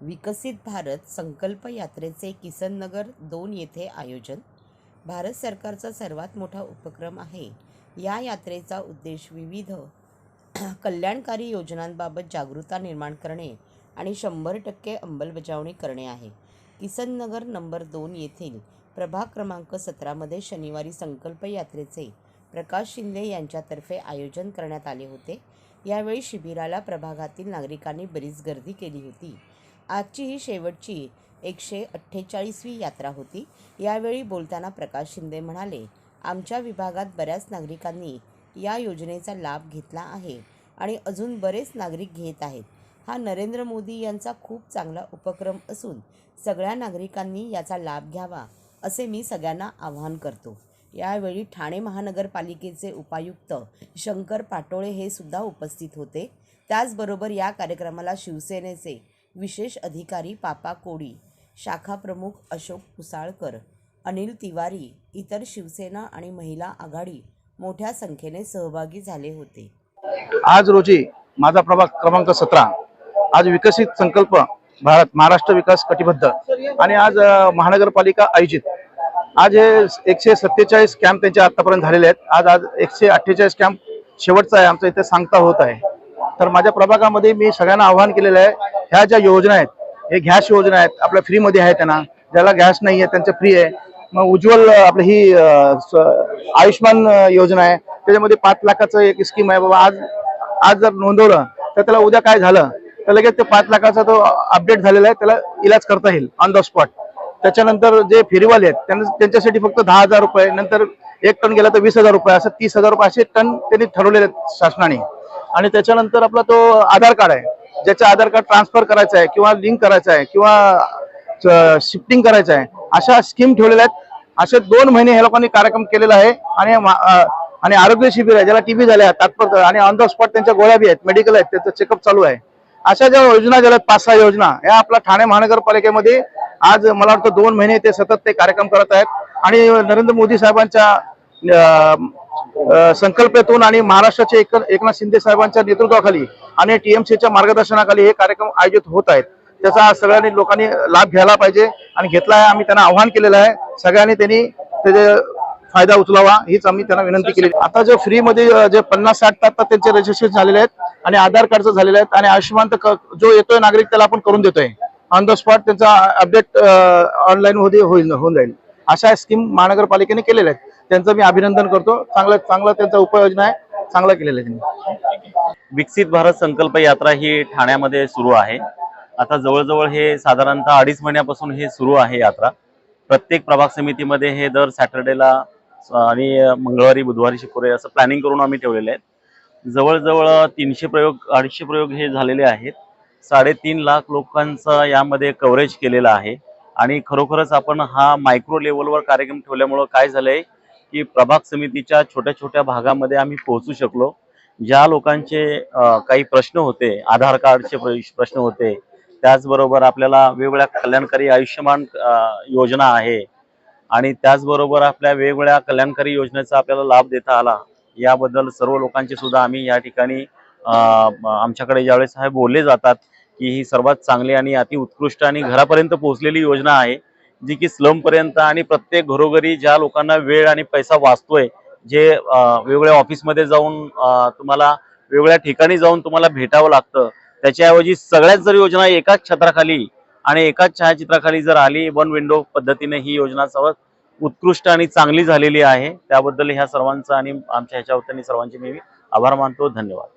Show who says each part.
Speaker 1: विकसित भारत संकल्प यात्रेचे किसननगर दोन येथे आयोजन. भारत सरकारचा सर्वात मोठा उपक्रम आहे. या यात्रेचा उद्देश विविध कल्याणकारी योजनांबाबत जागरूकता निर्माण करणे आणि शंभर टक्के अंमलबजावणी करणे आहे. किसननगर नंबर दोन येथील प्रभाग क्रमांक सतरामध्ये शनिवारी संकल्प यात्रेचे प्रकाश शिंदे यांच्यातर्फे आयोजन करण्यात आले होते. यावेळी शिबिराला प्रभागातील नागरिकांनी बरीच गर्दी केली होती. आजची ही शेवटची एकशे अठ्ठेचाळीसवी यात्रा होती. यावेळी बोलताना प्रकाश शिंदे म्हणाले आमच्या विभागात बऱ्याच नागरिकांनी या योजनेचा लाभ घेतला आहे आणि अजून बरेच नागरिक घेत आहेत. हा नरेंद्र मोदी यांचा खूप चांगला उपक्रम असून सगळ्या नागरिकांनी याचा लाभ घ्यावा असे मी सगळ्यांना आवाहन करतो. यावेळी ठाणे महानगरपालिकेचे उपायुक्त शंकर पाटोळे हे सुद्धा उपस्थित होते. त्याचबरोबर या कार्यक्रमाला शिवसेनेचे विशेष अधिकारी पापा कोडी शाखा प्रमुख अशोक कुसाळकर अनिल तिवारी इतर शिवसेना आणि महिला आघाडी मोठ्या संख्येने सहभागी झाले होते.
Speaker 2: आज रोजी माझा प्रभाग क्रमांक सतरा. आज विकसित संकल्प भारत महाराष्ट्र विकास कटिबद्ध आणि आज महानगरपालिका आयोजित. आज हे एकशे सत्तेचाळीस कॅम्प त्यांचे आतापर्यंत झालेले आहेत. आज आज एकशे अठ्ठेचाळीस कॅम्प शेवटचा आहे आमचा इथे सांगता होत आहे. तर माझ्या प्रभागामध्ये मी सगळ्यांना आव्हान केलेलं आहे ह्या ज्या योजना आहेत हे गॅस योजना आहेत आपल्या फ्रीमध्ये आहे त्यांना ज्याला गॅस नाही आहे त्यांचं फ्री आहे. मग उज्ज्वल आपली आपलं ही आयुष्यमान योजना आहे. त्याच्यामध्ये पाच लाखाचं एक स्कीम आहे. बाबा आज आज जर नोंदवलं तर त्याला उद्या काय झालं तर लगेच ते पाच लाखाचा तो अपडेट झालेला आहे त्याला इलाज करता येईल ऑन द स्पॉट त्याच्यानंतर जे फेरीवाले आहेत त्यांना त्यांच्यासाठी फक्त दहा हजार रुपये नंतर एक टन गेला तर वीस हजार रुपये असं तीस हजार रुपये असे टन त्यांनी ठरवलेले आहेत शासनाने. आणि त्याच्यानंतर आपला तो आधार कार्ड आहे ज्याचं आधार कार्ड ट्रान्सफर करायचं आहे किंवा लिंक करायचं आहे किंवा शिफ्टिंग करायचं आहे अशा स्कीम ठेवलेल्या आहेत. असे दोन महिने ह्या लोकांनी कार्यक्रम केलेला आहे आणि आणि आरोग्य शिबिर आहे ज्याला टीबी झाल्या तात्पुरतं आणि ऑन द स्पॉट त्यांच्या गोळ्या बी आहेत मेडिकल आहेत त्याचं चेकअप चालू आहे. अशा ज्या योजना ज्या आहेत, पाच सहा योजना या आपल्या ठाणे महानगरपालिकेमध्ये आज मला वाटतं दोन महिने ते सतत ते कार्यक्रम करत आहेत. आणि नरेंद्र मोदी साहेबांच्या संकल्पातून आणि महाराष्ट्राचे एक एकनाथ शिंदे साहेबांच्या नेतृत्वाखाली आणि टीएमसीच्या मार्गदर्शनाखाली हे कार्यक्रम आयोजित होत आहेत. त्याचा सगळ्यांनी लोकांनी लाभ घ्यायला पाहिजे आणि घेतला आहे. आम्ही त्यांना आव्हान केलेलं आहे. सगळ्यांनी त्यांनी त्याचे फायदा उचलावा हीच आम्ही त्यांना विनंती केली आता जे फ्री मध्ये जे पन्नास साठ तास त्यांचे रजिस्ट्रेशन झालेले आहेत आणि आधार कार्डचं झालेले आहेत आणि आयुष्यमान तर जो येतोय नागरिक त्याला आपण करून देतोय. ऑन द स्पॉट त्यांचा अपडेट ऑनलाईन मध्ये होईल होऊन जाईल. अशा स्कीम महानगरपालिकेने केलेल्या आहेत. त्यांचं मी अभिनंदन करतो. चांगलं चांगलं त्यांचा उपाययोजना आहे. चांगला केलेला आहे त्यांनी.
Speaker 3: विकसित भारत संकल्प यात्रा ही ठाण्यामध्ये सुरू आहे. आता जवळजवळ हे साधारणतः अडीच महिन्यापासून हे सुरू आहे यात्रा. प्रत्येक प्रभाग समितीमध्ये हे दर सॅटर्डेला आणि मंगळवारी बुधवारी शुक्रवारी असं प्लॅनिंग करून आम्ही ठेवलेले आहेत जवळजवळ तीनशे प्रयोग अडीचशे प्रयोग हे झालेले आहेत. साडेतीन लाख लोकांचा यामध्ये कव्हरेज केलेला आहे. आणि खरोखरच आपण हा मायक्रो लेवलवर कार्यक्रम ठेवल्यामुळं काय झालंय? की प्रभाग समितीच्या छोट्या छोट्या भागामध्ये आम्ही पोहोचू शकलो. ज्या लोकांचे काही प्रश्न होते आधार कार्डचे प्रश्न होते त्याचबरोबर आपल्याला वेगवेगळ्या कल्याणकारी आयुष्यमान योजना आहे आणि त्याचबरोबर आपल्या वेगवेगळ्या कल्याणकारी योजनेचा आपल्याला लाभ देता आला याबद्दल सर्व लोकांचे सुद्धा आम्ही या ठिकाणी आमच्याकडे ज्यावेळेस हे बोलले जातात की ही सर्वात चांगली आणि अति उत्कृष्ट आणि घरापर्यंत पोहोचलेली योजना आहे. जी की स्लम पर्यंत आणि प्रत्येक घरोघरी ज्या लोकांना वेळ आणि पैसा वाचतोय जे वेगवेगळ्या ऑफिसमध्ये जाऊन तुम्हाला वेगवेगळ्या ठिकाणी जाऊन तुम्हाला भेटावं लागतं त्याच्याऐवजी सगळ्याच जर योजना एकाच छत्राखाली आणि एकाच छायाचित्राखाली जर आली वन विंडो पद्धतीने ही योजना सर्वात उत्कृष्ट आणि चांगली झालेली आहे त्याबद्दल ह्या सर्वांचा आणि आमच्या ह्याच्या वतीने सर्वांचे मी आभार मानतो धन्यवाद.